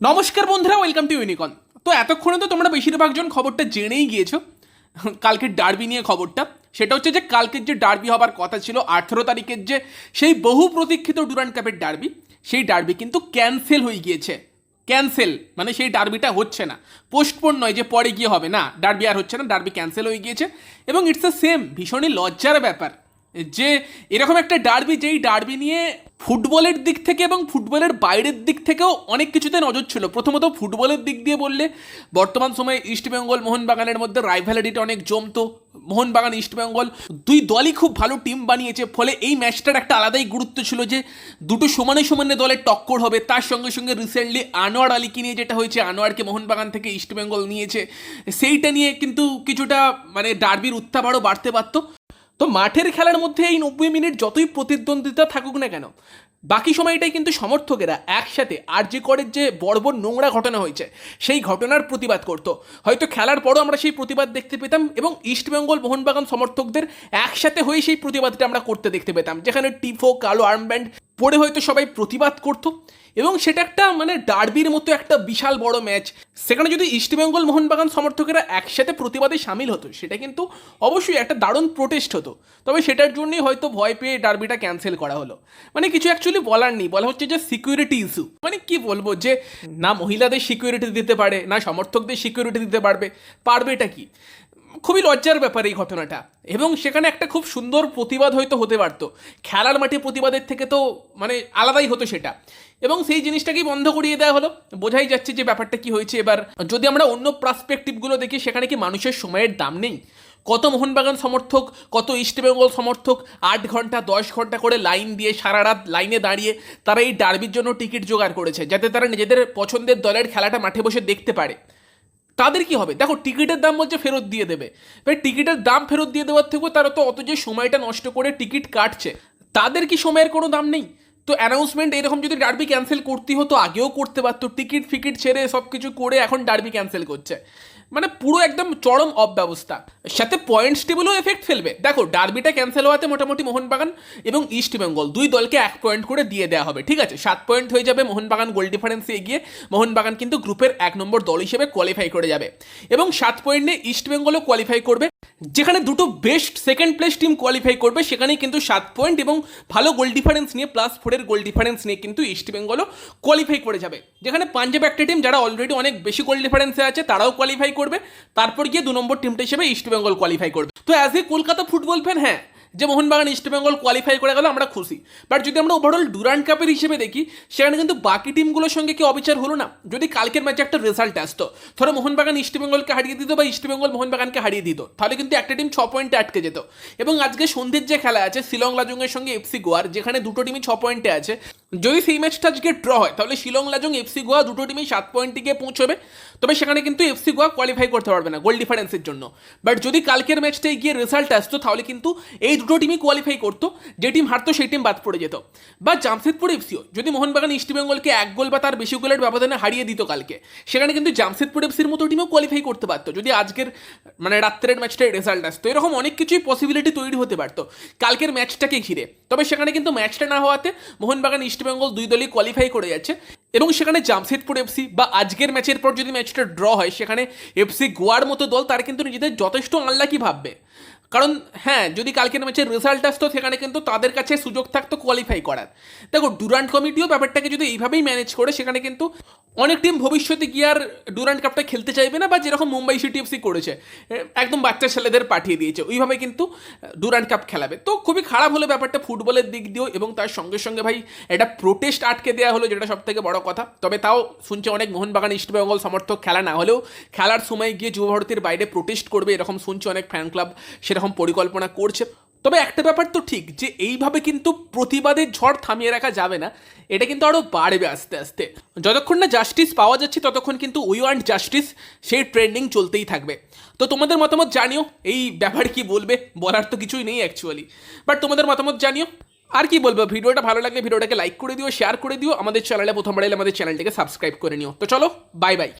নমস্কার বন্ধুরা welcome to ইউনিকন তো এতক্ষণে তো তোমরা বেশিরভাগজন খবরটা জেনেই গিয়েছো, কালকের ডার্বি নিয়ে খবরটা। সেটা হচ্ছে যে কালকের যে ডার্বি হবার কথা ছিল, আঠেরো তারিখের যে সেই বহু প্রতীক্ষিত ডুরান্ড কাপের ডার্বি সেই ডার্বি কিন্তু ক্যান্সেল হয়ে গিয়েছে। ক্যান্সেল মানে সেই ডার্বিটা হচ্ছে না। পোস্টপোন নয় যে পরে গিয়ে হবে। না ডার্বি আর হচ্ছে না ডার্বি ক্যান্সেল হয়ে গিয়েছে। এবং ইটস দ্য সেম ভীষণই লজ্জার ব্যাপার। যে এরকম একটা ডার্বি যেই ডার্বি নিয়ে ফুটবলের দিক থেকে এবং ফুটবলের বাইরের দিক থেকেও অনেক কিছুতে নজর ছিল। প্রথমত ফুটবলের দিক দিয়ে বললে, বর্তমান সময়ে ইস্টবেঙ্গল মোহনবাগানের মধ্যে রাইভ্যালিটিটা অনেক জমতো। মোহনবাগান ইস্টবেঙ্গল দুই দলই খুব ভালো টিম বানিয়েছে, ফলে এই ম্যাচটার একটা আলাদাই গুরুত্ব ছিল যে, দুটো সমানে সমানে দলের টক্কর হবে। তার সঙ্গে সঙ্গে রিসেন্টলি আনোয়ার আলীকে নিয়ে যেটা হয়েছে, আনোয়ারকে মোহনবাগান থেকে ইস্টবেঙ্গল নিয়েছে। সেইটা নিয়ে কিন্তু কিছুটা মানে ডার্বির উত্তাপ আরও বাড়তে পারতো। তো মাঠের খেলার মধ্যে এই নব্বই মিনিট যতই প্রতিদ্বন্দ্বিতা থাকুক না কেন, বাকি সময়টাই কিন্তু সমর্থকেরা একসাথে আর জি করের যে বর্বর নোংরা ঘটনা হয়েছে, সেই ঘটনার প্রতিবাদ করত। হয়তো খেলার পরও আমরা সেই প্রতিবাদ দেখতে পেতাম এবং ইস্টবেঙ্গল মোহনবাগান সমর্থকদের একসাথে হয়ে সেই প্রতিবাদটা আমরা করতে দেখতে পেতাম, যেখানে টিফো, কালো আর্মব্যান্ড পরে হয়তো সবাই প্রতিবাদ করতো। এবং সেটা একটা মানে ডার্বির মতো একটা বিশাল বড় ম্যাচ। সেখানে যদি ইস্টবেঙ্গল মোহনবাগান সমর্থকেরা একসাথে প্রতিবাদে সামিল হতো, সেটা কিন্তু অবশ্যই একটা দারুণ প্রোটেস্ট হতো। তবে সেটার জন্যই হয়তো ভয় পেয়ে ডার্বিটা ক্যান্সেল করা হলো। মানে কিছু অ্যাকচুয়ালি বলার নেই। বলা হচ্ছে যে সিকিউরিটি ইস্যু মানে কি বলব যে না মহিলাদের সিকিউরিটি দিতে পারে, না সমর্থকদের সিকিউরিটি দিতে পারবে। পারবে এটা কি? খুবই লজ্জার ব্যাপার এই ঘটনাটা। এবং সেখানে একটা খুব সুন্দর প্রতিবাদ হয়তো হতে পারতো। খেলার মাঠে প্রতিবাদের থেকে তো মানে আলাদাই হতো সেটা। এবং সেই জিনিসটাকেই বন্ধ করিয়ে দেওয়া হলো। বোঝাই যাচ্ছে যে ব্যাপারটা কি হয়েছে এবার। যদি আমরা অন্য পার্সপেক্টিভগুলো দেখি, সেখানে কি মানুষের সময়ের দাম নেই? কত মোহনবাগান সমর্থক, কত ইস্টবেঙ্গল সমর্থক, আট ঘণ্টা, দশ ঘণ্টা করে লাইন দিয়ে সারা রাত লাইনে দাঁড়িয়ে তারা এই ডার্বির জন্য টিকিট জোগাড় করেছে। যাতে তারা নিজেদের পছন্দের দলের খেলাটা মাঠে বসে দেখতে পারে। তাদের কি হবে? দেখো, টিকিটের দাম বলছে ফেরত দিয়ে দেবে। ভাই টিকিটের দাম ফেরত দিয়ে দেওয়ার থেকেও তারা তো অত যে সময়টা নষ্ট করে টিকিট কাটছে, তাদের কি সময়ের কোনো দাম নেই? তো অ্যানাউন্সমেন্ট এরকম যদি ডার্বি ক্যান্সেল করতে হতো, আগেও করতে পারতো টিকিট ফিকিট ছেড়ে সব কিছু করে এখন ডার্বি ক্যান্সেল করছে। মানে পুরো একদম চরম অব্যবস্থা। সাথে পয়েন্টস টেবিলও এফেক্ট ফেলবে। দেখো ডার্বিটা ক্যান্সেল হওয়াতে মোটামুটি মোহনবাগান এবং ইস্ট বেঙ্গল দুই দলকে এক পয়েন্ট করে দিয়ে দেওয়া হবে, ঠিক আছে? সাত পয়েন্ট হয়ে যাবে মোহনবাগান গোল ডিফারেন্সে এগিয়ে মোহনবাগান কিন্তু গ্রুপের এক নম্বর দল হিসেবে কোয়ালিফাই করে যাবে। এবং সাত পয়েন্ট নিয়ে ইস্ট বেঙ্গলও কোয়ালিফাই করবে। যেখানে দুটো best second place team qualify করবে, সেখানেই কিন্তু সাত পয়েন্ট এবং ভালো গোল ডিফারেন্স নিয়ে প্লাস ফোরের গোল ডিফারেন্স নিয়ে কিন্তু ইস্ট বেঙ্গলও কোয়ালিফাই করে যাবে। যেখানে পাঞ্জাব একটা টিম যারা অলরেডি অনেক বেশি গোল ডিফারেন্সে আছে, তারাও কোয়ালিফাই করবে। তারপর গিয়ে দু নম্বর টিমটা হিসেবে ইস্ট বেঙ্গল কোয়ালিফাই করবে। তো as a Kolkata football fan হ্যাঁ যে মোহনবাগান ইস্টবেঙ্গল কোয়ালিফাই করে গেল, আমরা খুশি। বাট যদি আমরা ওভারঅল ডুরান্ড কাপের হিসেবে দেখি, সেখানে কিন্তু বাকি টিমগুলোর সঙ্গে কি অবিচার হলো না। যদি কালকের ম্যাচে একটা রেজাল্ট আসতো, ধরো মোহনবাগান ইস্টবেঙ্গলকে হারিয়ে দিত বা ইস্টবেঙ্গল মোহনবাগানকে হারিয়ে দিত, তাহলে কিন্তু একটা টিম ছ পয়েন্টে আটকে যেত। এবং আজকে সন্ধ্যের যে খেলা আছে, শিলং লাজুংয়ের সঙ্গে এফসি গোয়ার যেখানে দুটো টিমই ছ পয়েন্টে আছে যদি সেই ম্যাচটা আজকে ড্র হয়, তাহলে শিলং, লাজং, এফসি, গোয়া দুটো টিমই সাত পয়েন্টে গিয়ে পৌঁছবে। তবে সেখানে কিন্তু এফসি, গোয়া কোয়ালিফাই করতে পারবে না গোল ডিফারেন্সের জন্য। বাট যদি কালকের ম্যাচটায় গিয়ে রেজাল্ট আসতো, তাহলে কিন্তু এই দুটো টিমই কোয়ালিফাই করতো, যে টিম হারতো সেই টিম বাদ পড়ে যেত। বা জামশেদপুর এফসিও, যদি মোহনবাগান ইস্টবেঙ্গলকে এক গোল বা তার বেশি গোলের ব্যবধানে হারিয়ে দিত কালকে, সেখানে কিন্তু জামশেদপুর এফসির মতো টিমও কোয়ালিফাই করতে পারতো, যদি আজকের মানে রাত্রের ম্যাচটায় রেজাল্ট আসতো। এরকম অনেক কিছুই পসিবিলিটি তৈরি হতে পারতো। কালকের ম্যাচটাকে ঘিরে। তবে সেখানে কিন্তু ম্যাচটা না হওয়াতে মোহনবাগান ইস্টবেঙ্গল দুই দলই কোয়ালিফাই করে যাচ্ছে। এবং সেখানে জামশেদপুর এফসি বা আজকের ম্যাচের পর যদি ম্যাচটা ড্র হয়, সেখানে এফসি গোয়ার মতো দল, তারা কিন্তু নিজেদের যথেষ্ট আনলাকি ভাববে। কারণ হ্যাঁ যদি কালকের ম্যাচের রেজাল্ট আসতো, সেখানে কিন্তু তাদের কাছে সুযোগ থাকতো কোয়ালিফাই করার। দেখো ডুরান্ট কমিটিও ব্যাপারটাকে যদি এইভাবেই ম্যানেজ করে, সেখানে কিন্তু অনেক টিম ভবিষ্যতে গিয়ে আর ডুরান্ট কাপটা খেলতে চাইবে না, বা যেরকম মুম্বাই সিটি এফসি করেছে একদম বাচ্চা ছেলেদের পাঠিয়ে দিয়েছে, ওইভাবে কিন্তু ডুরান্ট কাপ খেলাবে। তো খুবই খারাপ হলো ব্যাপারটা ফুটবলের দিক দিয়েও, এবং তার সঙ্গে সঙ্গে ভাই এটা প্রোটেস্ট আটকে দেওয়া হলো, যেটা সব থেকে বড় কথা। তবে তাও শুনছে অনেক মোহনবাগান ইস্টবেঙ্গল সমর্থক, খেলা না হলেও খেলার সময় গিয়ে যুব ভারতীর বাইরে প্রোটেস্ট করবে, এরকম শুনছে অনেক ফ্যান ক্লাব সেরকম পরিকল্পনা করছে, তবে একটা ব্যাপার তো ঠিক, যে এইভাবে কিন্তু প্রতিবাদের ঝড় থামিয়ে রাখা যাবে না, এটা কিন্তু আরও বাড়বে আস্তে আস্তে। যতক্ষণ না জাস্টিস পাওয়া যাচ্ছে, ততক্ষণ কিন্তু উই ওয়ান্ট জাস্টিস সেই ট্রেন্ডিং চলতেই থাকবে। তো তোমাদের মতামত জানিও, এই ব্যাপার কি বলবে, বলার তো কিছুই নেই অ্যাকচুয়ালি বাট তোমাদের মতামত জানিও, আর কি বলব, ভিডিওটা ভালো লাগলে ভিডিওটাকে লাইক করে দিও শেয়ার করে দিও, আমাদের চ্যানেলে প্রথমবার এলে আমাদের চ্যানেলটাকে সাবস্ক্রাইব করে নিও। তো চলো বাই বাই